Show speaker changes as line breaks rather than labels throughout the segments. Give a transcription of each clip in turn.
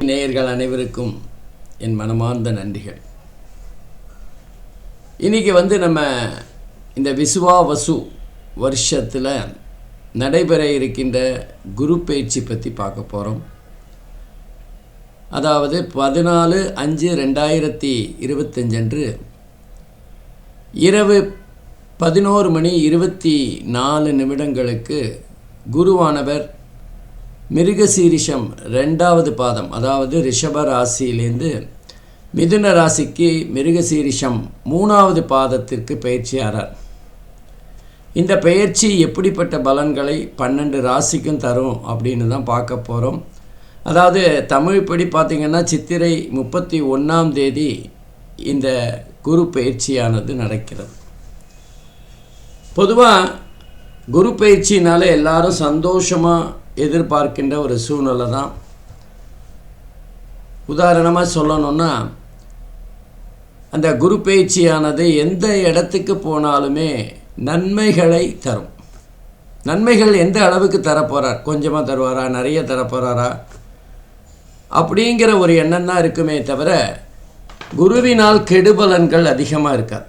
நேயர்கள் அனைவருக்கும் என் மனமார்ந்த நன்றிகள். இன்னைக்கு வந்து நம்ம இந்த விசுவா வசு வருஷத்தில் நடைபெற இருக்கின்ற குரு பயிற்சி பற்றி பார்க்க போகிறோம் அதாவது பதினாலு அஞ்சு ரெண்டாயிரத்தி இருபத்தஞ்சன்று இரவு பதினோரு மணி இருபத்தி நாலு நிமிடங்களுக்கு குருவானவர் மிருகசீரிஷம் ரெண்டாவது பாதம் அதாவது ரிஷப ராசியிலேருந்து மிதுன ராசிக்கு மிருகசீரிஷம் மூணாவது பாதத்திற்கு பயிற்சியாரார். இந்த பயிற்சி எப்படிப்பட்ட பலன்களை பன்னெண்டு ராசிக்கும் தரும் அப்படின்னு தான் பார்க்க போகிறோம் அதாவது தமிழ்படி பார்த்திங்கன்னா சித்திரை முப்பத்தி ஒன்றாம் தேதி இந்த குரு பயிற்சியானது நடக்கிறது. பொதுவாக குரு பயிற்சினால எல்லாரும் சந்தோஷமாக எதிர்பார்க்கின்ற ஒரு சூழ்நிலை தான். உதாரணமாக சொல்லணும்னா அந்த குரு பயிற்சியானது எந்த இடத்துக்கு போனாலுமே நன்மைகளை தரும். நன்மைகள் எந்த அளவுக்கு தரப்போகிறார் கொஞ்சமாக தருவாரா? நிறைய தரப்போகிறாரா அப்படிங்கிற ஒரு எண்ணம் தான் இருக்குமே தவிர குருவினால் கெடுபலன்கள் அதிகமாக இருக்காது.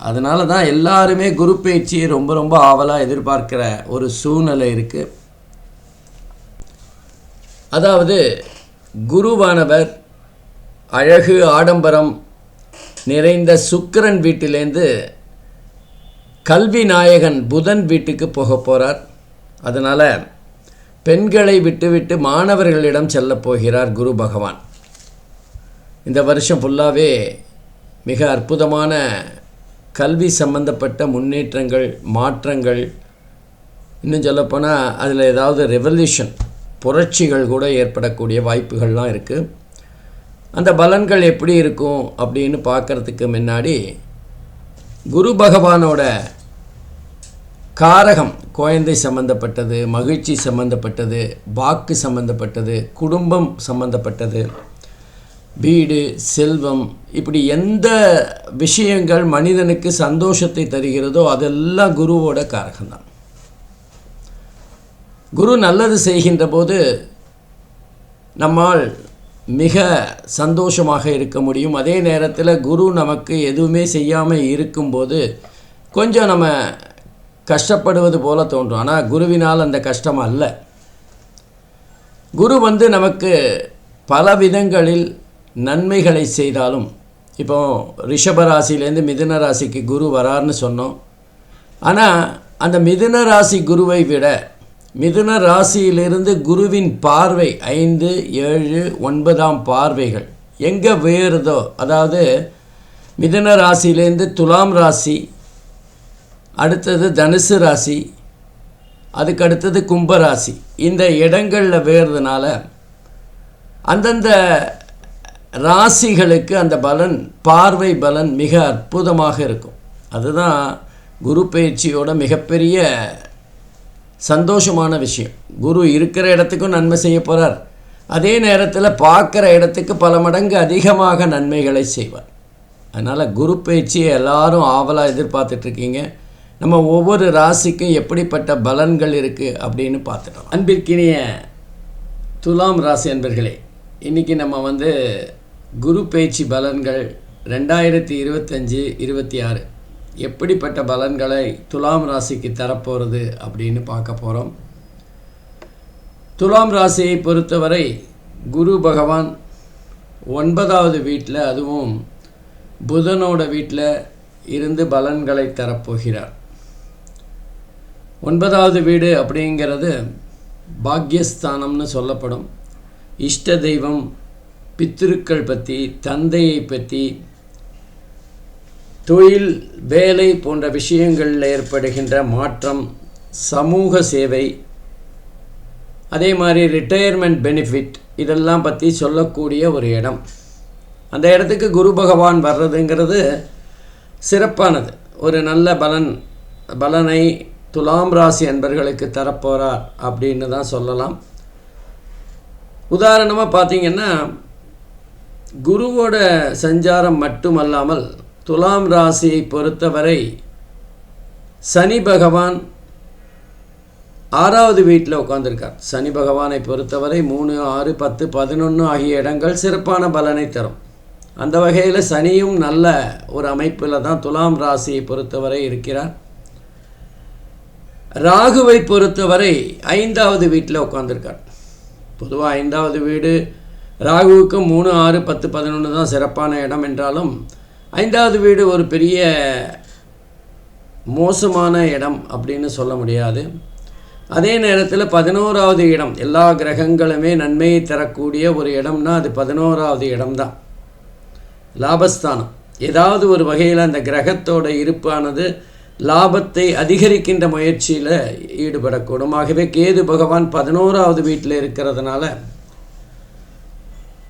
அதனால தான் எல்லாருமே குரு பயிற்சியை ரொம்ப ரொம்ப ஆவலாக எதிர்பார்க்கிற ஒரு சூழ்நிலை இருக்குது அதாவது குருவானவர் அழகு ஆடம்பரம் நிறைந்த சுக்கிரன் வீட்டிலேருந்து கல்வி நாயகன் புதன் வீட்டுக்கு போக போகிறார் அதனால் பெண்களை விட்டுவிட்டு மாணவர்களிடம் செல்லப் போகிறார் குரு பகவான். இந்த வருஷம் ஃபுல்லாகவே மிக அற்புதமான கல்வி சம்பந்தப்பட்ட முன்னேற்றங்கள் மாற்றங்கள். இன்னும் சொல்லப்போனால் அதில் ஏதாவது ரெவல்யூஷன் புரட்சிகள் கூட ஏற்படக்கூடிய வாய்ப்புகள்லாம் இருக்குது அந்த பலன்கள் எப்படி இருக்கும் அப்படின்னு பார்க்குறதுக்கு முன்னாடி குரு பகவானோட காரகம் குழந்தை சம்பந்தப்பட்டது மகிழ்ச்சி சம்பந்தப்பட்டது வாக்கு சம்பந்தப்பட்டது குடும்பம் சம்பந்தப்பட்டது. வீடு செல்வம் இப்படி எந்த விஷயங்கள் மனிதனுக்கு சந்தோஷத்தை தருகிறதோ அதெல்லாம் குருவோட காரகம்தான். குரு நல்லது செய்கின்ற போது நம்மால் மிக சந்தோஷமாக இருக்க முடியும். அதே நேரத்தில் குரு நமக்கு எதுவுமே செய்யாமல் இருக்கும்போது கொஞ்சம் நம்ம கஷ்டப்படுவது போல தோன்றும். ஆனால் குருவினால் அந்த கஷ்டம் அல்ல. குரு வந்து நமக்கு பல விதங்களில் நன்மைகளை செய்தாலும் இப்போ ரிஷப ராசிலேருந்து மிதுன ராசிக்கு குரு வரார்னு சொன்னோம். ஆனால் அந்த மிதுன ராசி குருவை விட மிதுன ராசியிலிருந்து குருவின் பார்வை ஐந்து ஏழு ஒன்பதாம் பார்வைகள் எங்கே வேறுதோ அதாவது மிதுன ராசியிலேருந்து துலாம் ராசி அடுத்தது தனுசு ராசி அதுக்கு அடுத்தது கும்பராசி இந்த இடங்களில் வேறுறதுனால அந்தந்த ராசிகளுக்கு அந்த பலன் பார்வை பலன் மிக அற்புதமாக இருக்கும். அதுதான் குரு பயிற்சியோட மிகப்பெரிய சந்தோஷமான விஷயம். குரு இருக்கிற இடத்துக்கும் நன்மை செய்ய போகிறார் அதே நேரத்தில் பார்க்குற இடத்துக்கு பல மடங்கு அதிகமாக நன்மைகளை செய்வார். அதனால் குரு பயிற்சியை எல்லாரும் ஆவலாக எதிர்பார்த்துட்ருக்கீங்க நம்ம ஒவ்வொரு ராசிக்கும் எப்படிப்பட்ட பலன்கள் இருக்குது அப்படின்னு பார்த்துட்டோம் அன்பிற்கினிய துலாம் ராசி அன்பர்களே இன்றைக்கி நம்ம வந்து குரு பேச்சு பலன்கள் ரெண்டாயிரத்தி இருபத்தஞ்சி இருபத்தி ஆறு. எப்படிப்பட்ட பலன்களை துலாம் ராசிக்கு தரப்போகிறது அப்படின்னு பார்க்க போகிறோம் துலாம் ராசியை பொறுத்தவரை குரு பகவான் ஒன்பதாவது வீட்டில் அதுவும் புதனோட வீட்டில் இருந்து பலன்களை தரப்போகிறார். ஒன்பதாவது வீடு அப்படிங்கிறது பாக்யஸ்தானம்னு சொல்லப்படும். இஷ்ட தெய்வம் பித்திருக்கள் பற்றி தந்தையை பற்றி தொழில் வேலை போன்ற விஷயங்களில் ஏற்படுகின்ற மாற்றம் சமூக சேவை அதே மாதிரி ரிட்டையர்மெண்ட் பெனிஃபிட் இதெல்லாம் பற்றி சொல்லக்கூடிய ஒரு இடம். அந்த இடத்துக்கு குரு பகவான் வர்றதுங்கிறது சிறப்பானது. ஒரு நல்ல பலன் பலனை துலாம் ராசி அன்பர்களுக்கு தரப்போகிறார் அப்படின்னு தான் சொல்லலாம். உதாரணமாக பார்த்தீங்கன்னா குருவோட சஞ்சாரம் மட்டுமல்லாமல் துலாம் ராசியை பொறுத்தவரை சனி பகவான் ஆறாவது வீட்டில் உட்காந்துருக்கார் சனி பகவானை பொறுத்தவரை மூணு ஆறு பத்து பதினொன்று ஆகிய இடங்கள் சிறப்பான பலனை தரும். அந்த வகையில் சனியும் நல்ல ஒரு அமைப்பில் தான் துலாம் ராசியை பொறுத்தவரை இருக்கிறார். ராகுவை பொறுத்தவரை ஐந்தாவது வீட்டில் உட்காந்துருக்கார் பொதுவாக ஐந்தாவது வீடு ராகுவுக்கு மூணு ஆறு பத்து பதினொன்று தான் சிறப்பான இடம் என்றாலும் ஐந்தாவது வீடு ஒரு பெரிய மோசமான இடம் அப்படின்னு சொல்ல முடியாது. அதே நேரத்தில் பதினோராவது இடம் எல்லா கிரகங்களுமே நன்மையை தரக்கூடிய ஒரு இடம்னா அது பதினோராவது இடம்தான். லாபஸ்தானம். ஏதாவது ஒரு வகையில் அந்த கிரகத்தோட இருப்பானது லாபத்தை அதிகரிக்கின்ற முயற்சியில் ஈடுபடக்கூடும். ஆகவே கேது பகவான் பதினோராவது வீட்டில் இருக்கிறதுனால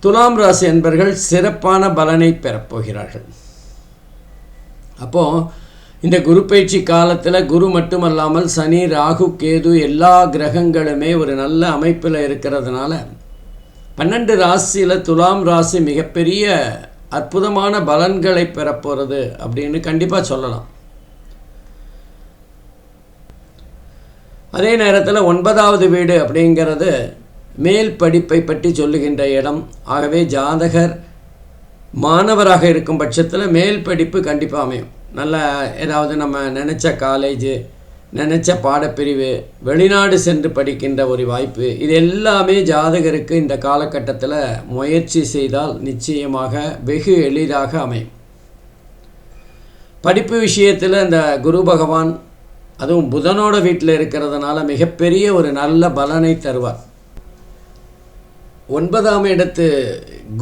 துலாம் ராசி என்பர்கள் சிறப்பான பலனை பெறப்போகிறார்கள் அப்போது இந்த குரு பயிற்சி காலத்தில் குரு மட்டுமல்லாமல் சனி ராகு கேது எல்லா கிரகங்களுமே ஒரு நல்ல அமைப்பில் இருக்கிறதுனால பன்னெண்டு ராசியில் துலாம் ராசி மிகப்பெரிய அற்புதமான பலன்களை பெறப்போகிறது அப்படின்னு கண்டிப்பாக சொல்லலாம். அதே நேரத்தில் ஒன்பதாவது வீடு அப்படிங்கிறது மேல் படிப்பை பற்றி சொல்லுகின்ற இடம். ஆகவே ஜாதகர் மாணவராக இருக்கும் பட்சத்தில் மேல் படிப்பு கண்டிப்பாக அமையும். நல்ல ஏதாவது நம்ம நினச்ச காலேஜு நினச்ச பாடப்பிரிவு வெளிநாடு சென்று படிக்கின்ற ஒரு வாய்ப்பு. இது எல்லாமே ஜாதகருக்கு இந்த காலகட்டத்தில் முயற்சி செய்தால் நிச்சயமாக வெகு எளிதாக அமையும். படிப்பு விஷயத்தில் இந்த குரு பகவான் அதுவும் புதனோட வீட்டில் இருக்கிறதுனால மிகப்பெரிய ஒரு நல்ல பலனை தருவார். ஒன்பதாம் இடத்து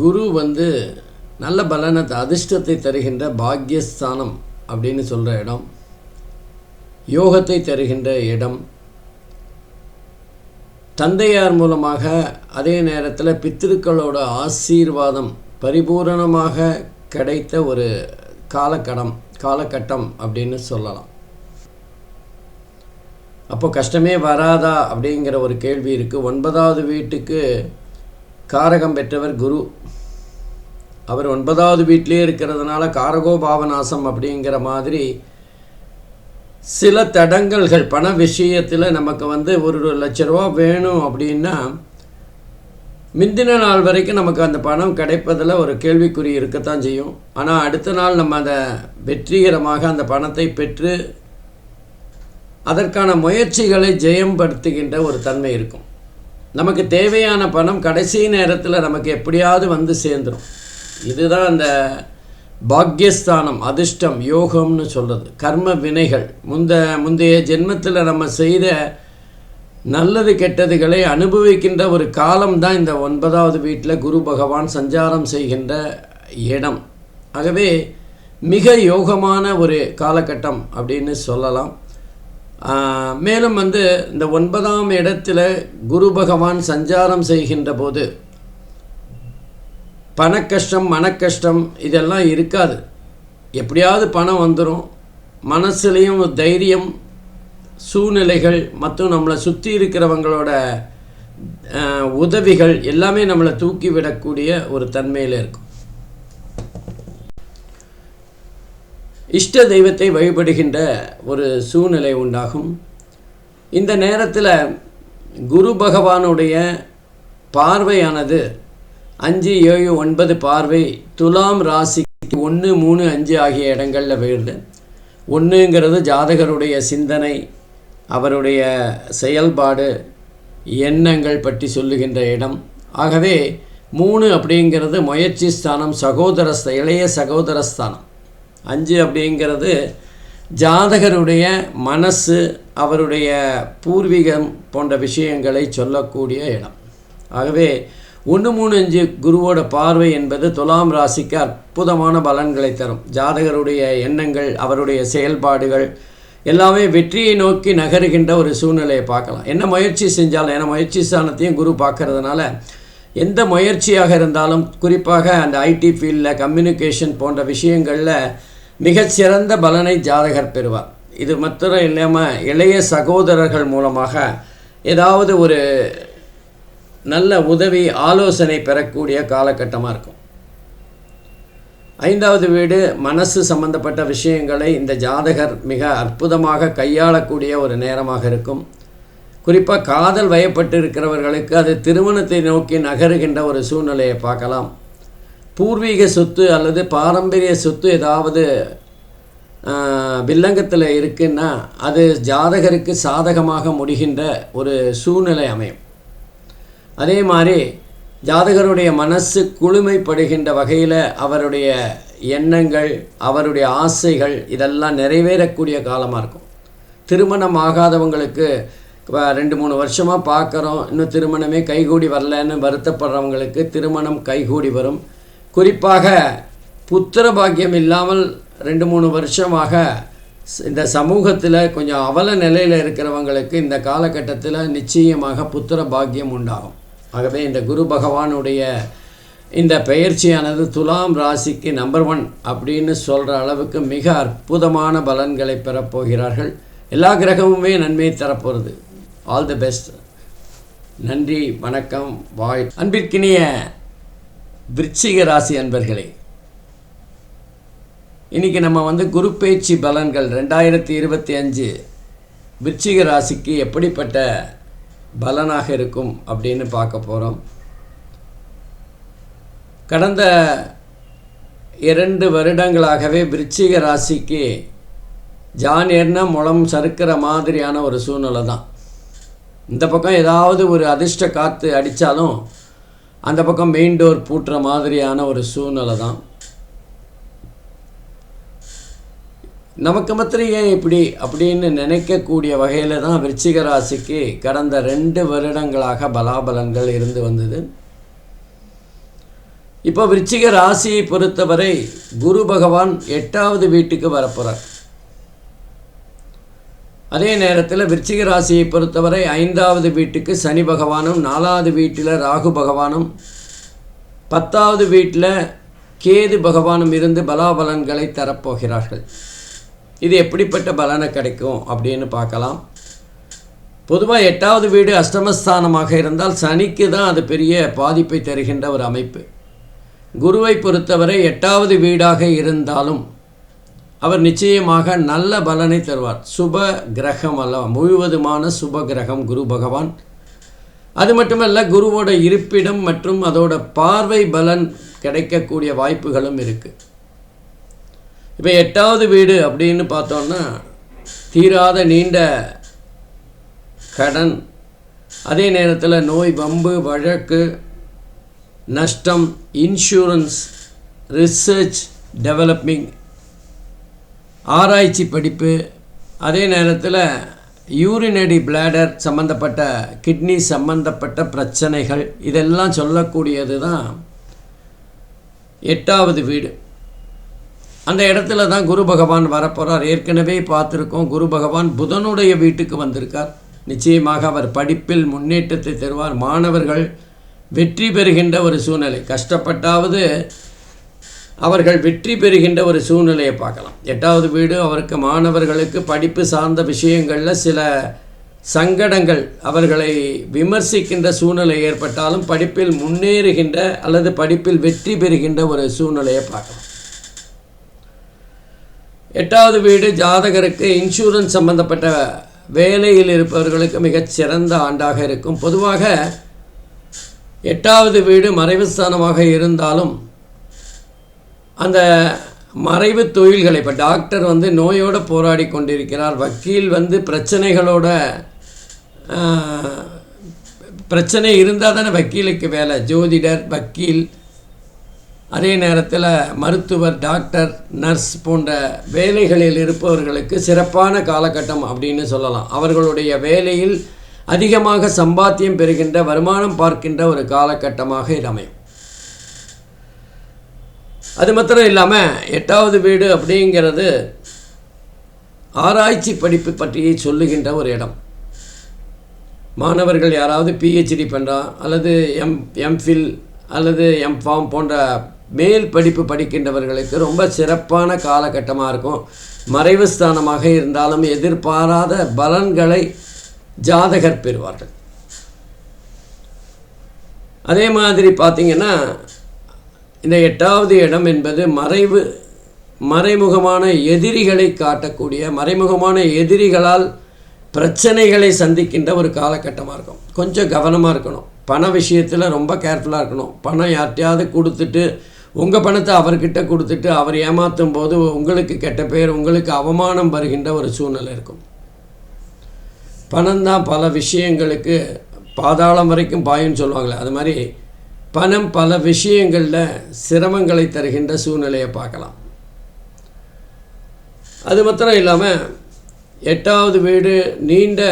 குரு வந்து நல்ல பலனை அதிர்ஷ்டத்தை தருகின்ற பாக்யஸ்தானம் அப்படின்னு சொல்கிற இடம். யோகத்தை தருகின்ற இடம். தந்தையார் மூலமாக அதே நேரத்தில் பித்திருக்களோட ஆசீர்வாதம் பரிபூரணமாக கிடைத்த ஒரு காலக்கடம் காலகட்டம் அப்படின்னு சொல்லலாம். அப்போ கஷ்டமே வராதா அப்படிங்கிற ஒரு கேள்வி இருக்குது ஒன்பதாவது வீட்டுக்கு காரகம் பெற்றவர் குரு. அவர் ஒன்பதாவது வீட்டிலே இருக்கிறதுனால காரகோ பாவநாசம் அப்படிங்கிற மாதிரி சில தடங்கல்கள் பண விஷயத்தில் நமக்கு வந்து ஒரு லட்ச ரூபா வேணும் அப்படின்னா முந்தின நாள் வரைக்கும் நமக்கு அந்த பணம் கிடைப்பதில் ஒரு கேள்விக்குறி இருக்கத்தான் செய்யும். ஆனால் அடுத்த நாள் நம்ம அதை வெற்றிகரமாக அந்த பணத்தை பெற்று அதற்கான முயற்சிகளை ஜெயம்படுத்துகின்ற ஒரு தன்மை இருக்கும். நமக்கு தேவையான பணம் கடைசி நேரத்தில் நமக்கு எப்படியாவது வந்து சேர்ந்துடும் இதுதான் அந்த பாக்யஸ்தானம் அதிர்ஷ்டம் யோகம்னு சொல்கிறது கர்ம வினைகள். முந்த முந்தைய ஜென்மத்தில் நம்ம செய்த நல்லது கெட்டதுகளை அனுபவிக்கின்ற ஒரு காலம்தான் இந்த ஒன்பதாவது வீட்டில் குரு பகவான் சஞ்சாரம் செய்கின்ற இடம். ஆகவே மிக யோகமான ஒரு காலகட்டம் அப்படின்னு சொல்லலாம். மேலும் வந்து இந்த ஒன்பதாம் இடத்தில் குரு பகவான் சஞ்சாரம் செய்கின்ற போது பணக்கஷ்டம் மனக்கஷ்டம் இதெல்லாம் இருக்காது. எப்படியாவது பணம் வந்துடும் மனசுலேயும் தைரியம் சூழ்நிலைகள் மற்றும் நம்மளை சுற்றி இருக்கிறவங்களோட உதவிகள் எல்லாமே நம்மளை தூக்கி விடக்கூடிய ஒரு தன்மையில் இருக்கும். இஷ்ட தெய்வத்தை வழிபடுகின்ற ஒரு சூழ்நிலை உண்டாகும். இந்த நேரத்தில் குரு பகவானுடைய பார்வையானது அஞ்சு ஏழு ஒன்பது பார்வை துலாம் ராசிக்கு ஒன்று மூணு அஞ்சு ஆகிய இடங்களில் விழுது ஒன்றுங்கிறது ஜாதகருடைய சிந்தனை அவருடைய செயல்பாடு எண்ணங்கள் பற்றி சொல்லுகின்ற இடம். ஆகவே மூணு அப்படிங்கிறது முயற்சி ஸ்தானம் சகோதர இளைய சகோதர ஸ்தானம். அஞ்சு அப்படிங்கிறது ஜாதகருடைய மனசு அவருடைய பூர்வீகம் போன்ற விஷயங்களை சொல்லக்கூடிய இடம். ஆகவே ஒன்று மூணு அஞ்சு குருவோட பார்வை என்பது துலாம் ராசிக்கு அற்புதமான பலன்களை தரும். ஜாதகருடைய எண்ணங்கள் அவருடைய செயல்பாடுகள் எல்லாமே வெற்றியை நோக்கி நகருகின்ற ஒரு சூழ்நிலையை பார்க்கலாம். என்ன முயற்சி செஞ்சாலும் ஏன்னா முயற்சி ஸ்தானத்தையும் குரு பார்க்கறதுனால எந்த முயற்சியாக இருந்தாலும் குறிப்பாக அந்த ஐடி ஃபீல்டில் கம்யூனிகேஷன் போன்ற விஷயங்களில் மிகச்சிறந்த பலனை ஜாதகர் பெறுவார். இது மாத்திரம் இல்லாமல் இளைய சகோதரர்கள் மூலமாக ஏதாவது ஒரு நல்ல உதவி ஆலோசனை பெறக்கூடிய காலகட்டமாக இருக்கும். ஐந்தாவது வீடு மனசு சம்பந்தப்பட்ட விஷயங்களை இந்த ஜாதகர் மிக அற்புதமாக கையாளக்கூடிய ஒரு நேரமாக இருக்கும். குறிப்பாக காதல் வயப்பட்டு இருக்கிறவர்களுக்கு அது திருமணத்தை நோக்கி நகருகின்ற ஒரு சூழ்நிலையை பார்க்கலாம். பூர்வீக சொத்து அல்லது பாரம்பரிய சொத்து ஏதாவது வில்லங்கத்தில் இருக்குன்னா அது ஜாதகருக்கு சாதகமாக முடிகின்ற ஒரு சூழ்நிலை அமையும். அதே மாதிரி ஜாதகருடைய மனசு குளுமைப்படுகின்ற வகையில் அவருடைய எண்ணங்கள் அவருடைய ஆசைகள் இதெல்லாம் நிறைவேறக்கூடிய காலமாக இருக்கும். திருமணம் ஆகாதவங்களுக்கு ரெண்டு மூணு வருஷமாக பார்க்குறோம் இன்னும் திருமணமே கைகூடி வரலன்னு வருத்தப்படுறவங்களுக்கு திருமணம் கைகூடி வரும். குறிப்பாக புத்திர பாக்கியம் இல்லாமல் ரெண்டு மூணு வருஷமாக இந்த சமூகத்தில் கொஞ்சம் அவல நிலையில் இருக்கிறவங்களுக்கு இந்த காலகட்டத்தில் நிச்சயமாக புத்திர பாக்கியம் உண்டாகும். ஆகவே இந்த குரு பகவானுடைய இந்த பெயர்ச்சியானது துலாம் ராசிக்கு நம்பர் ஒன் அப்படின்னு சொல்கிற அளவுக்கு மிக அற்புதமான பலன்களை பெறப்போகிறார்கள் எல்லா கிரகமுமே நன்மையை தரப்போகிறது ஆல் தி பெஸ்ட் நன்றி வணக்கம் வாய் அன்பிற்கினிய விருச்சிக ராசி அன்பர்களே இன்றைக்கி நம்ம வந்து குரு பேச்சு பலன்கள் ரெண்டாயிரத்தி இருபத்தி அஞ்சு விருச்சிக ராசிக்கு எப்படிப்பட்ட பலனாக இருக்கும் அப்படின்னு பார்க்க போகிறோம் கடந்த இரண்டு வருடங்களாகவே விருச்சிக ராசிக்கு ஜானியர்னா முளம் சறுக்கிற மாதிரியான ஒரு சூழ்நிலை தான் இந்த பக்கம் ஏதாவது ஒரு அதிர்ஷ்ட காற்று அடித்தாலும் அந்த பக்கம் மெயின் டோர் பூட்டுற மாதிரியான ஒரு சூழ்நிலை தான் நமக்கு மாத்திரம் ஏன் இப்படி அப்படின்னு நினைக்கக்கூடிய வகையில் தான் விருச்சிக ராசிக்கு கடந்த ரெண்டு வருடங்களாக பலாபலன்கள் இருந்து வந்தது. இப்போ விருச்சிக ராசியை பொறுத்தவரை குரு பகவான் எட்டாவது வீட்டுக்கு வரப்போகிறார் அதே நேரத்தில் விருச்சிக ராசியை பொறுத்தவரை ஐந்தாவது வீட்டுக்கு சனி பகவானும் நாலாவது வீட்டில் ராகு பகவானும் பத்தாவது வீட்டில் கேது பகவானும் இருந்து பலாபலன்களை தரப்போகிறார்கள். இது எப்படிப்பட்ட பலனை கிடைக்கும் அப்படின்னு பார்க்கலாம். பொதுவாக எட்டாவது வீடு அஷ்டமஸ்தானமாக இருந்தால் சனிக்கு தான் அது பெரிய பாதிப்பை தருகின்ற ஒரு அமைப்பு. குருவை பொறுத்தவரை எட்டாவது வீடாக இருந்தாலும் அவர் நிச்சயமாக நல்ல பலனை தருவார். சுப கிரகம் அல்லவா? முழுவதுமான சுப கிரகம் குரு பகவான். அது மட்டுமல்ல குருவோட இருப்பிடம் மற்றும் அதோட பார்வை பலன் கிடைக்கக்கூடிய வாய்ப்புகளும் இருக்குது இப்போ எட்டாவது வீடு அப்படின்னு பார்த்தோன்னா தீராத நீண்ட கடன் அதே நேரத்தில் நோய் வம்பு வழக்கு நஷ்டம் இன்சூரன்ஸ் ரிசர்ச் டெவலப்பிங் ஆராய்ச்சி படிப்பு அதே நேரத்தில் யூரினடி பிளாடர் சம்மந்தப்பட்ட கிட்னி சம்மந்தப்பட்ட பிரச்சனைகள் இதெல்லாம் சொல்லக்கூடியது தான் எட்டாவது வீடு. அந்த இடத்துல தான் குரு பகவான் வரப்போகிறார் ஏற்கனவே பார்த்துருக்கோம் குரு பகவான் புதனுடைய வீட்டுக்கு வந்திருக்கார். நிச்சயமாக அவர் படிப்பில் முன்னேற்றத்தை தருவார். மாணவர்கள் வெற்றி பெறுகின்ற ஒரு சூழ்நிலை. கஷ்டப்பட்டாவது அவர்கள் வெற்றி பெறுகின்ற ஒரு சூழ்நிலையை பார்க்கலாம். எட்டாவது வீடு அவருக்கு மாணவர்களுக்கு படிப்பு சார்ந்த விஷயங்களில் சில சங்கடங்கள் அவர்களை விமர்சிக்கின்ற சூழ்நிலை ஏற்பட்டாலும் படிப்பில் முன்னேறுகின்ற அல்லது படிப்பில் வெற்றி பெறுகின்ற ஒரு சூழ்நிலையை பார்க்கலாம். எட்டாவது வீடு ஜாதகருக்கு இன்சூரன்ஸ் சம்பந்தப்பட்ட வேலையில் இருப்பவர்களுக்கு மிகச் சிறந்த ஆண்டாக இருக்கும். பொதுவாக எட்டாவது வீடு மறைவு ஸ்தானமாக இருந்தாலும் அந்த மறைவு தொழில்களை இப்போ டாக்டர் வந்து நோயோடு போராடி கொண்டிருக்கிறார். வக்கீல் வந்து பிரச்சனைகளோட பிரச்சனை இருந்தால் தானே வக்கீலுக்கு வேலை. ஜோதிடர் வக்கீல் அதே நேரத்தில் மருத்துவர் டாக்டர் நர்ஸ் போன்ற வேலைகளில் இருப்பவர்களுக்கு சிறப்பான காலகட்டம் அப்படின்னு சொல்லலாம். அவர்களுடைய வேலையில் அதிகமாக சம்பாத்தியம் பெறுகின்ற வருமானம் பார்க்கின்ற ஒரு காலகட்டமாக இது அமையும். அது மாத்திரம் இல்லாமல் எட்டாவது வீடு அப்படிங்கிறது ஆராய்ச்சி படிப்பு பற்றி சொல்லுகின்ற ஒரு இடம். மாணவர்கள் யாராவது பிஹெச்டி பண்ணுறா அல்லது எம் எம்ஃபில் அல்லது எம்ஃபார்ம் போன்ற மேல் படிப்பு படிக்கின்றவர்களுக்கு ரொம்ப சிறப்பான காலகட்டமாக இருக்கும். மறைவு ஸ்தானமாக இருந்தாலும் எதிர்பாராத பலன்களை ஜாதகர் பெறுவார்கள். அதே மாதிரி பார்த்திங்கன்னா இந்த எட்டாவது இடம் என்பது மறைவு மறைமுகமான எதிரிகளை காட்டக்கூடிய மறைமுகமான எதிரிகளால் பிரச்சனைகளை சந்திக்கின்ற ஒரு காலகட்டமாக இருக்கும். கொஞ்சம் கவனமாக இருக்கணும். பண விஷயத்தில் ரொம்ப கேர்ஃபுல்லாக இருக்கணும். பணம் யார்ட்டையாவது கொடுத்துட்டு உங்கள் பணத்தை அவர்கிட்ட கொடுத்துட்டு அவர் ஏமாற்றும் போது உங்களுக்கு கெட்ட பேர் உங்களுக்கு அவமானம் வருகின்ற ஒரு சூழ்நிலை இருக்கும். பணம் தான் பல விஷயங்களுக்கு பாதாளம் வரைக்கும் பாயுன்னு சொல்லுவாங்களே அது மாதிரி பணம் பல விஷயங்களில் சிரமங்களை தருகின்ற சூழ்நிலையை பார்க்கலாம். அது மாத்திரம் இல்லாமல் எட்டாவது வீடு நீண்ட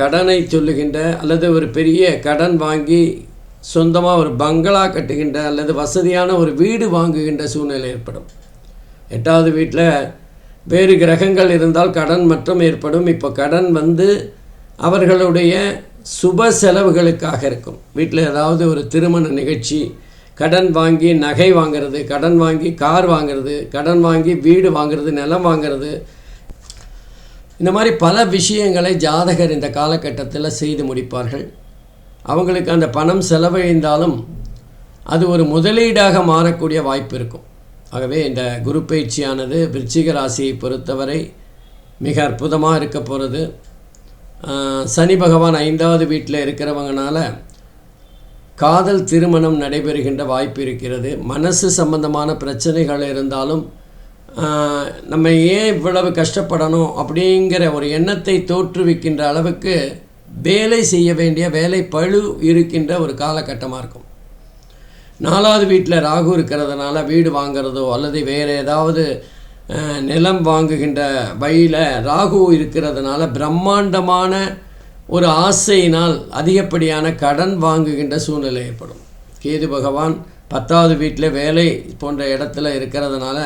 கடனை சொல்லுகின்ற அல்லது ஒரு பெரிய கடன் வாங்கி சொந்தமாக ஒரு பங்களா கட்டுகின்ற அல்லது வசதியான ஒரு வீடு வாங்குகின்ற சூழ்நிலை ஏற்படும். எட்டாவது வீட்டில் வேறு கிரகங்கள் இருந்தால் கடன் மற்றும் ஏற்படும். இப்போ கடன் வந்து அவர்களுடைய சுப செலவுகளுக்காக இருக்கும். வீட்டில் ஏதாவது ஒரு திருமண நிகழ்ச்சி கடன் வாங்கி நகை வாங்கிறது கடன் வாங்கி கார் வாங்கிறது கடன் வாங்கி வீடு வாங்கிறது நிலம் வாங்கிறது. இந்த மாதிரி பல விஷயங்களை ஜாதகர் இந்த காலகட்டத்தில் செய்து முடிப்பார்கள். அவங்களுக்கு அந்த பணம் செலவழிந்தாலும் அது ஒரு முதலீடாக மாறக்கூடிய வாய்ப்பு இருக்கும். ஆகவே இந்த குரு பயிற்சியானது விருச்சிக ராசியை பொறுத்தவரை மிக அற்புதமாக இருக்க போகிறது. சனி பகவான் ஐந்தாவது வீட்டில் இருக்கிறவங்கனால காதல் திருமணம் நடைபெறுகின்ற வாய்ப்பு இருக்கிறது. மனசு சம்பந்தமான பிரச்சனைகள் இருந்தாலும் நம்ம ஏன் இவ்வளவு கஷ்டப்படணும் அப்படிங்கிற ஒரு எண்ணத்தை தோற்றுவிக்கின்ற அளவுக்கு வேலை செய்ய வேண்டிய வேலை பழு இருக்கின்ற ஒரு காலகட்டமாக இருக்கும். நாலாவது வீட்டில் ராகு இருக்கிறதுனால வீடு வாங்கிறதோ அல்லது வேறு ஏதாவது நிலம் வாங்குகின்ற வழியில் ராகு இருக்கிறதுனால பிரம்மாண்டமான ஒரு ஆசையினால் அதிகப்படியான கடன் வாங்குகின்ற சூழ்நிலை ஏற்படும். கேது பகவான் பத்தாவது வீட்டில் வேலை போன்ற இடத்துல இருக்கிறதுனால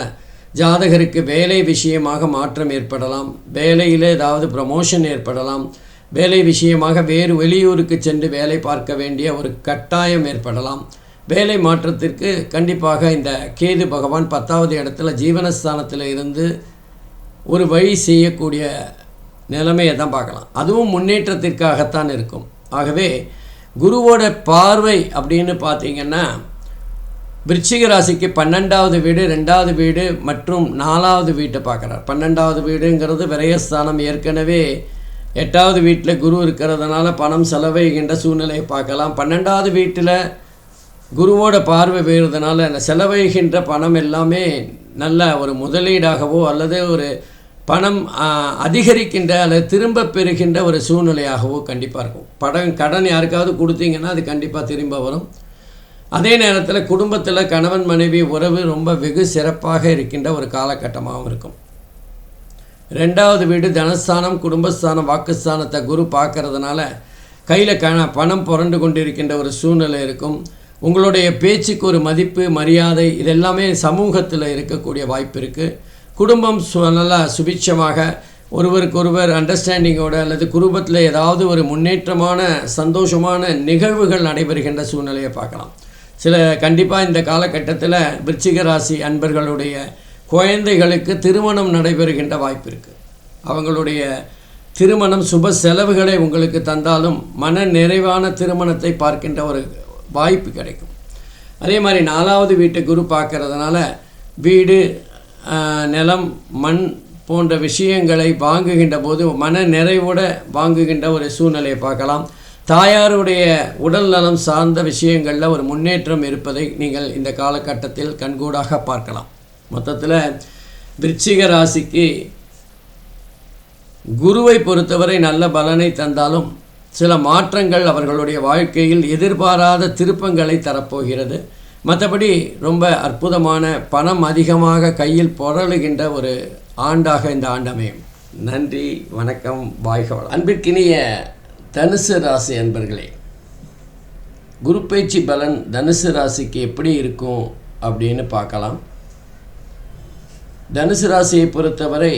ஜாதகருக்கு வேலை விஷயமாக மாற்றம் ஏற்படலாம். வேலையில் ஏதாவது ப்ரமோஷன் ஏற்படலாம். வேலை விஷயமாக வேறு வெளியூருக்கு சென்று வேலை பார்க்க வேண்டிய ஒரு கட்டாயம் ஏற்படலாம். வேலை மாற்றத்திற்கு கண்டிப்பாக இந்த கேது பகவான் பத்தாவது இடத்துல ஜீவனஸ்தானத்தில் இருந்து ஒரு வழி செய்யக்கூடிய நிலைமையை தான் பார்க்கலாம். அதுவும் முன்னேற்றத்திற்காகத்தான் இருக்கும். ஆகவே குருவோட பார்வை அப்படின்னு பார்த்தீங்கன்னா விருச்சிக ராசிக்கு பன்னெண்டாவது வீடு ரெண்டாவது வீடு மற்றும் நாலாவது வீட்டை பார்க்குறார். பன்னெண்டாவது வீடுங்கிறது விரயஸ்தானம். ஏற்கனவே எட்டாவது வீட்டில் குரு இருக்கிறதுனால பணம் செலவைகின்ற சூழ்நிலையை பார்க்கலாம். பன்னெண்டாவது வீட்டில் குருவோட பார்வை பெறுறதுனால அந்த செலவழிகின்ற பணம் எல்லாமே நல்ல ஒரு முதலீடாகவோ அல்லது ஒரு பணம் அதிகரிக்கின்ற அல்லது திரும்ப பெறுகின்ற ஒரு சூழ்நிலையாகவோ கண்டிப்பாக இருக்கும். படம் கடன் யாருக்காவது கொடுத்தீங்கன்னா அது கண்டிப்பாக திரும்ப வரும். அதே நேரத்தில் குடும்பத்தில் கணவன் மனைவி உறவு ரொம்ப வெகு சிறப்பாக இருக்கின்ற ஒரு காலகட்டமாகவும் இருக்கும். ரெண்டாவது வீடு தனஸ்தானம் குடும்பஸ்தானம் வாக்குஸ்தானத்தை குரு பார்க்கறதுனால கையில் க பணம் புரண்டு கொண்டு இருக்கின்ற ஒரு சூழ்நிலை இருக்கும். உங்களுடைய பேச்சுக்கு ஒரு மதிப்பு மரியாதை இதெல்லாமே சமூகத்தில் இருக்கக்கூடிய வாய்ப்பு இருக்குது குடும்பம் சு நல்லா சுபிட்சமாக ஒருவருக்கொருவர் அண்டர்ஸ்டாண்டிங்கோட அல்லது குடும்பத்தில் ஏதாவது ஒரு முன்னேற்றமான சந்தோஷமான நிகழ்வுகள் நடைபெறுகின்ற சூழ்நிலையை பார்க்கலாம். சில கண்டிப்பாக இந்த காலகட்டத்தில் விருச்சிக ராசி அன்பர்களுடைய குழந்தைகளுக்கு திருமணம் நடைபெறுகின்ற வாய்ப்பு இருக்குது அவங்களுடைய திருமணம் சுப செலவுகளை உங்களுக்கு தந்தாலும் மன நிறைவான திருமணத்தை பார்க்கின்ற ஒரு வாய்ப்பு கிடைக்கும். அதே மாதிரி நாலாவது வீட்டை குரு பார்க்கறதுனால வீடு நிலம் மண் போன்ற விஷயங்களை வாங்குகின்ற போது மன நிறைவோட வாங்குகின்ற ஒரு சூழ்நிலையை பார்க்கலாம். தாயாருடைய உடல் நலம் சார்ந்த விஷயங்களில் ஒரு முன்னேற்றம் இருப்பதை நீங்கள் இந்த காலகட்டத்தில் கண்கூடாக பார்க்கலாம். மொத்தத்தில் விருச்சிக ராசிக்கு குருவை பொறுத்தவரை நல்ல பலனை தந்தாலும் சில மாற்றங்கள் அவர்களுடைய வாழ்க்கையில் எதிர்பாராத திருப்பங்களை தரப்போகிறது. மற்றபடி ரொம்ப அற்புதமான பணம் அதிகமாக கையில் புரளுகின்ற ஒரு ஆண்டாக இந்த ஆண்டமையும். நன்றி வணக்கம் வாழ்க அன்பிற்கினிய தனுசு ராசி அன்பர்களே குரு பயிற்சி பலன் தனுசு ராசிக்கு எப்படி இருக்கும் அப்படின்னு பார்க்கலாம். தனுசு ராசியை பொறுத்தவரை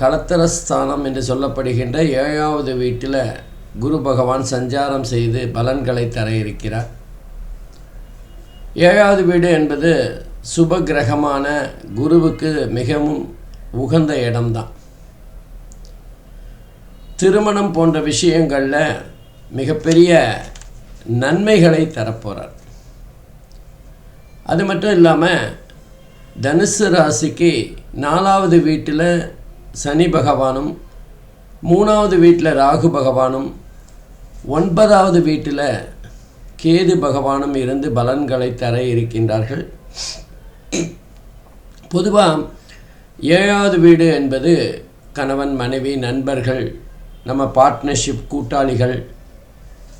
களத்திரஸ்தானம் என்று சொல்லப்படுகின்ற ஏழாவது வீட்டில் குரு பகவான் சஞ்சாரம் செய்து பலன்களை தர இருக்கிறார். ஏழாவது வீடு என்பது சுப கிரகமான குருவுக்கு மிகவும் உகந்த இடம்தான். திருமணம் போன்ற விஷயங்களில் மிகப்பெரிய நன்மைகளை தரப்போகிறார் அது மட்டும் இல்லாமல் தனுசு ராசிக்கு நாலாவது வீட்டில் சனி பகவானும் மூணாவது வீட்டில் ராகு பகவானும் ஒன்பதாவது வீட்டில் கேது பகவானும் இருந்து பலன்களை தர இருக்கின்றார்கள். பொதுவாக ஏழாவது வீடு என்பது கணவன் மனைவி நண்பர்கள் நம்ம பார்ட்னர்ஷிப் கூட்டாளிகள்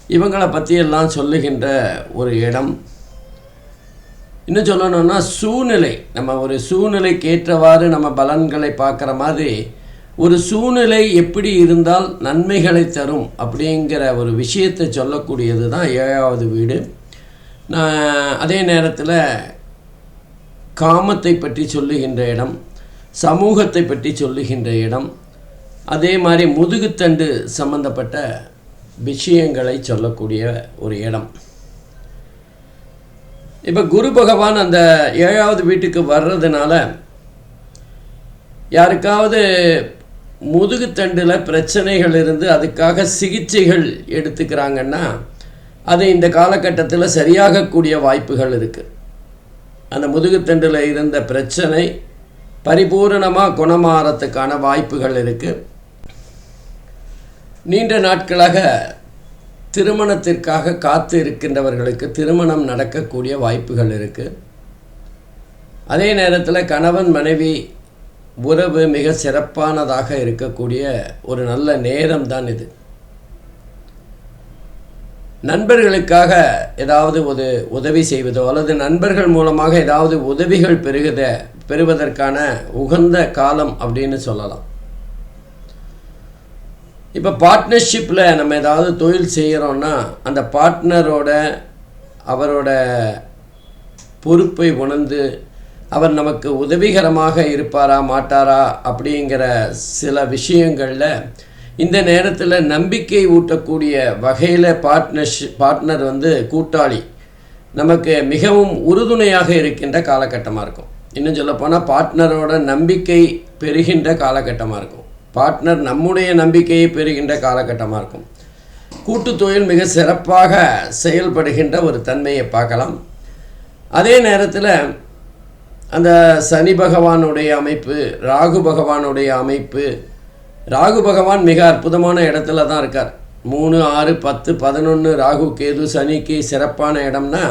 இவங்களை பற்றியெல்லாம் சொல்லுகின்ற ஒரு இடம். இன்னும் சொல்லணும்னா சூழ்நிலை நம்ம ஒரு சூழ்நிலைக்கு ஏற்றவாறு நம்ம பலன்களை பார்க்குற மாதிரி ஒரு சூழ்நிலை எப்படி இருந்தால் நன்மைகளை தரும் அப்படிங்கிற ஒரு விஷயத்தை சொல்லக்கூடியது தான் ஏழாவது வீடு. நான் அதே நேரத்தில் காமத்தை பற்றி சொல்லுகின்ற இடம் சமூகத்தை பற்றி சொல்லுகின்ற இடம் அதே மாதிரி முதுகுத்தண்டு சம்பந்தப்பட்ட விஷயங்களை சொல்லக்கூடிய ஒரு இடம். இப்போ குரு பகவான் அந்த ஏழாவது வீட்டுக்கு வர்றதுனால யாருக்காவது முதுகுத்தண்டில் பிரச்சனைகள் இருந்து அதுக்காக சிகிச்சைகள் எடுத்துக்கிறாங்கன்னா அது இந்த காலகட்டத்தில் சரியாகக்கூடிய வாய்ப்புகள் இருக்குது அந்த முதுகுத்தண்டில் இருந்த பிரச்சனை பரிபூரணமாக குணமாறத்துக்கான வாய்ப்புகள் இருக்குது நீண்ட நாட்களாக திருமணத்திற்காக காத்து இருக்கின்றவர்களுக்கு திருமணம் நடக்கக்கூடிய வாய்ப்புகள் இருக்குது அதே நேரத்தில் கணவன் மனைவி உறவு மிக சிறப்பானதாக இருக்கக்கூடிய ஒரு நல்ல நேரம் தான் இது. நண்பர்களுக்காக ஏதாவது ஒரு உதவி செய்வதோ அல்லது நண்பர்கள் மூலமாக ஏதாவது உதவிகள் பெருகுத பெறுவதற்கான உகந்த காலம் அப்படின்னு சொல்லலாம். இப்போ பார்ட்னர்ஷிப்பில் நம்ம ஏதாவது தொழில் செய்கிறோன்னா அந்த பார்ட்னரோட அவரோட பொறுப்பை உணர்ந்து அவர் நமக்கு உதவிகரமாக இருப்பாரா மாட்டாரா அப்படிங்கிற சில விஷயங்களில் இந்த நேரத்தில் நம்பிக்கை ஊட்டக்கூடிய வகையில் பார்ட்னர்ஷிப் பார்ட்னர் வந்து கூட்டாளி. நமக்கு மிகவும் உறுதுணையாக இருக்கின்ற காலகட்டமாக இருக்கும். இன்னும் சொல்லப்போனால் பார்ட்னரோட நம்பிக்கை பெறுகின்ற காலகட்டமாக இருக்கும். பார்ட்னர் நம்முடைய நம்பிக்கையை பெறுகின்ற காலகட்டமாக இருக்கும். கூட்டு தொழில் மிக சிறப்பாக செயல்படுகின்ற ஒரு தன்மையை பார்க்கலாம். அதே நேரத்தில் அந்த சனி பகவானுடைய அமைப்பு ராகு பகவானுடைய அமைப்பு. ராகு பகவான் மிக அற்புதமான இடத்துல தான் இருக்கார். மூணு ஆறு பத்து பதினொன்று ராகு கேது சனிக்கு சிறப்பான இடம்னா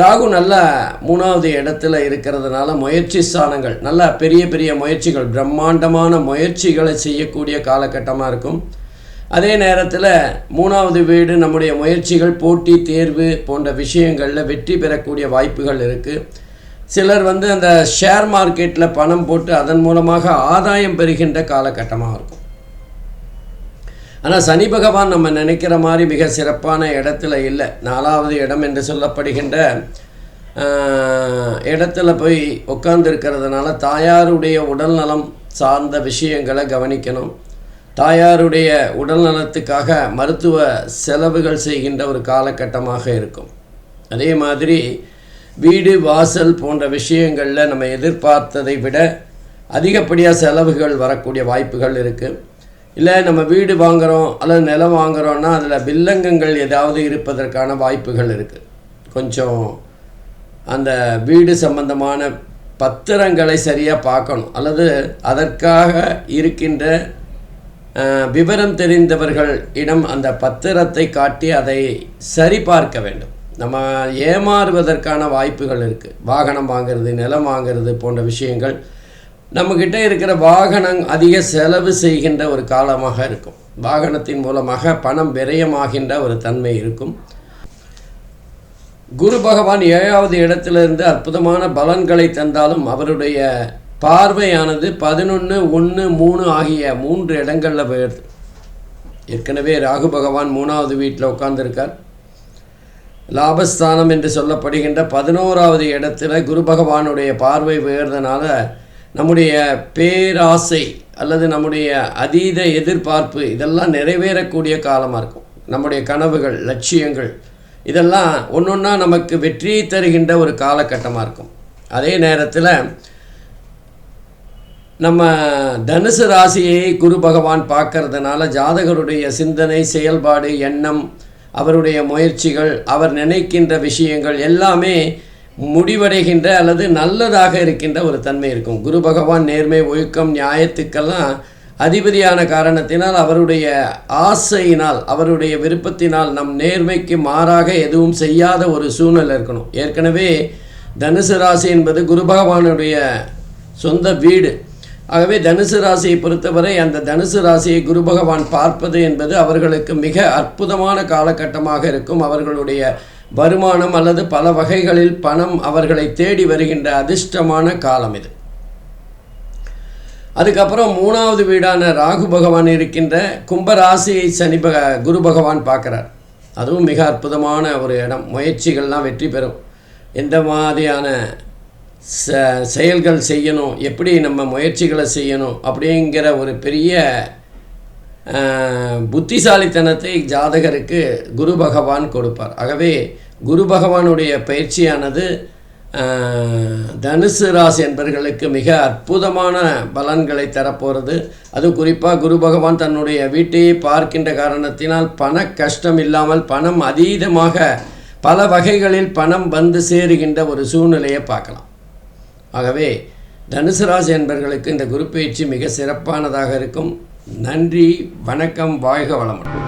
ராகு நல்ல மூணாவது இடத்துல இருக்கிறதுனால முயற்சி ஸ்தானங்கள் நல்ல பெரிய பெரிய முயற்சிகள் பிரம்மாண்டமான முயற்சிகளை செய்யக்கூடிய காலகட்டமாக இருக்கும். அதே நேரத்தில் மூணாவது வீடு நம்முடைய முயற்சிகள் போட்டி தேர்வு போன்ற விஷயங்களில் வெற்றி பெறக்கூடிய வாய்ப்புகள் இருக்குது சிலர் வந்து அந்த ஷேர் மார்க்கெட்டில் பணம் போட்டு அதன் மூலமாக ஆதாயம் பெறுகின்ற காலகட்டமாக இருக்கும். ஆனால் சனி பகவான் நம்ம நினைக்கிற மாதிரி மிக சிறப்பான இடத்துல இல்லை. நாலாவது இடம் என்று சொல்லப்படுகின்ற இடத்துல போய் உட்கார்ந்துருக்கிறதுனால தாயாருடைய உடல்நலம் சார்ந்த விஷயங்களை கவனிக்கணும். தாயாருடைய உடல் நலத்துக்காக மருத்துவ செலவுகள் செய்கின்ற ஒரு காலகட்டமாக இருக்கும். அதே மாதிரி வீடு வாசல் போன்ற விஷயங்களில் நம்ம எதிர்பார்த்ததை விட அதிகப்படியாக செலவுகள் வரக்கூடிய வாய்ப்புகள் இருக்குது இல்லை நம்ம வீடு வாங்குகிறோம் அல்லது நிலம் வாங்குகிறோன்னா அதில் வில்லங்கங்கள் ஏதாவது இருப்பதற்கான வாய்ப்புகள் இருக்குது கொஞ்சம் அந்த வீடு சம்பந்தமான பத்திரங்களை சரியாக பார்க்கணும். அல்லது அதற்காக இருக்கின்ற விவரம் தெரிந்தவர்கள் இடம் அந்த பத்திரத்தை காட்டி அதை சரிபார்க்க வேண்டும். நம்ம ஏமாறுவதற்கான வாய்ப்புகள் இருக்குது வாகனம் வாங்குறது நிலம் வாங்குறது போன்ற விஷயங்கள் நம்மக்கிட்ட இருக்கிற வாகனம் அதிக செலவு செய்கின்ற ஒரு காலமாக இருக்கும். வாகனத்தின் மூலமாக பணம் விரயமாகின்ற ஒரு தன்மை இருக்கும். குரு பகவான் ஏழாவது இடத்திலிருந்து அற்புதமான பலன்களை தந்தாலும் அவருடைய பார்வையானது பதினொன்று ஒன்று மூணு ஆகிய மூன்று இடங்களில் போயிடுது. ஏற்கனவே ராகு பகவான் மூணாவது வீட்டில் உட்காந்துருக்கார் லாபஸ்தானம் என்று சொல்லப்படுகின்ற பதினோராவது இடத்துல குரு பகவானுடைய பார்வை உயர்றதுனால நம்முடைய பேராசை அல்லது நம்முடைய அதீத எதிர்பார்ப்பு இதெல்லாம் நிறைவேறக்கூடிய காலமாக இருக்கும். நம்முடைய கனவுகள் லட்சியங்கள் இதெல்லாம் ஒன்றொன்றா நமக்கு வெற்றி தருகின்ற ஒரு காலகட்டமாக இருக்கும். அதே நேரத்தில் நம்ம தனுசு ராசியை குரு பகவான் பார்க்கறதுனால ஜாதகருடைய சிந்தனை செயல்பாடு எண்ணம் அவருடைய முயற்சிகள் அவர் நினைக்கின்ற விஷயங்கள் எல்லாமே முடிவடைகின்ற அல்லது நல்லதாக இருக்கின்ற ஒரு தன்மை இருக்கும். குரு பகவான் நேர்மை ஒழுக்கம் நியாயத்துக்கெல்லாம் அதிபதியான காரணத்தினால் அவருடைய ஆசையினால் அவருடைய விருப்பத்தினால் நம் நேர்மைக்கு மாறாக எதுவும் செய்யாத ஒரு சூழ்நிலை இருக்கணும். ஏற்கனவே தனுசு ராசி என்பது குரு பகவானுடைய சொந்த வீடு. ஆகவே தனுசு ராசியை பொறுத்தவரை அந்த தனுசு ராசியை குரு பகவான் பார்ப்பது என்பது அவர்களுக்கு மிக அற்புதமான காலகட்டமாக இருக்கும். அவர்களுடைய வருமானம் அல்லது பல வகைகளில் பணம் அவர்களை தேடி வருகின்ற அதிர்ஷ்டமான காலம் இது. அதுக்கப்புறம் மூணாவது வீடான ராகு பகவான் இருக்கின்ற கும்பராசியை சனி பக குரு பகவான் பார்க்குறார். அதுவும் மிக அற்புதமான ஒரு இடம். முயற்சிகள்லாம் வெற்றி பெறும். எந்த மாதிரியான ச செயல்கள் செய்யணும். எப்படி நம்ம முயற்சிகளை செய்யணும் அப்படிங்கிற ஒரு பெரிய புத்திசாலித்தனத்தை ஜாதகருக்கு குரு பகவான் கொடுப்பார். ஆகவே குரு பகவானுடைய பயிற்சியானது தனுசு ராசி என்பவர்களுக்கு மிக அற்புதமான பலன்களை தரப்போகிறது அது குறிப்பாக குரு பகவான் தன்னுடைய வீட்டையே பார்க்கின்ற காரணத்தினால் பண கஷ்டம் இல்லாமல் பணம் அதீதமாக பல வகைகளில் பணம் வந்து சேருகின்ற ஒரு சூழ்நிலையை பார்க்கலாம். ஆகவே தனுசு ராசி என்பவர்களுக்கு இந்த குரு பயிற்சி மிக சிறப்பானதாக இருக்கும். நன்றி வணக்கம் வாழ்க வளமுடன்.